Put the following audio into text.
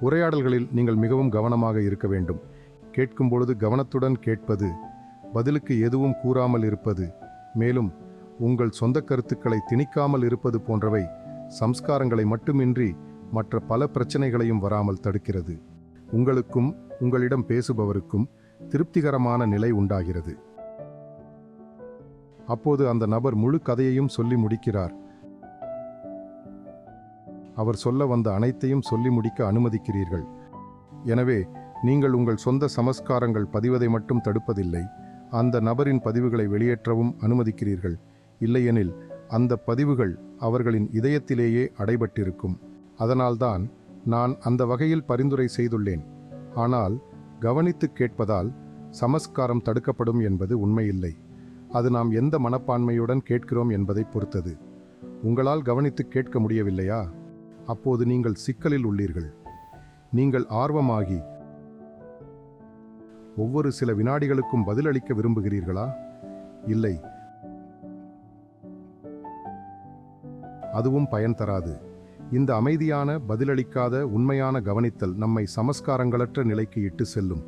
உரையாடல்களில் நீங்கள் மிகவும் கவனமாக இருக்க வேண்டும். கேட்கும் பொழுது கவனத்துடன் கேட்பது பதிலுக்கு எதுவும் கூறாமல் இருப்பது மேலும் உங்கள் சொந்த கருத்துக்களை திணிக்காமல் இருப்பது போன்றவை சம்ஸ்காரங்களை மட்டுமின்றி மற்ற பல பிரச்சனைகளையும் வராமல் தடுக்கிறது. உங்களுக்கும் உங்களிடம் பேசுபவருக்கும் திருப்திகரமான நிலை உண்டாகிறது. அப்போது அந்த நபர் முழு கதையையும் சொல்லி முடிக்கிறார். அவர் சொல்ல வந்த அனைத்தையும் சொல்லி முடிக்க அனுமதிக்கிறீர்கள். எனவே நீங்கள் உங்கள் சொந்த சமஸ்காரங்கள் பதிவதை மட்டும் தடுப்பதில்லை அந்த நபரின் பதிவுகளை வெளியேற்றவும் அனுமதிக்கிறீர்கள். இல்லையெனில் அந்த பதிவுகள் அவர்களின் இதயத்திலேயே அடைபட்டிருக்கும். அதனால்தான் நான் அந்த வகையில் பரிந்துரை செய்துள்ளேன். ஆனால் கவனித்து கேட்பதால் சமஸ்காரம் தடுக்கப்படும் என்பது உண்மையில்லை. அது நாம் எந்த மனப்பான்மையுடன் கேட்கிறோம் என்பதை பொறுத்தது. உங்களால் கவனித்து கேட்க முடியவில்லையா? அப்போது நீங்கள் சிக்கலில் உள்ளீர்கள். நீங்கள் ஆர்வமாகி ஒவ்வொரு சில வினாடிகளுக்கும் பதிலளிக்க விரும்புகிறீர்களா? இல்லை. அதுவும் பயன் தராது. இந்த அமைதியான பதிலளிக்காத உண்மையான கவனித்தல் நம்மை சமஸ்காரங்களற்ற நிலைக்கு இட்டு செல்லும்.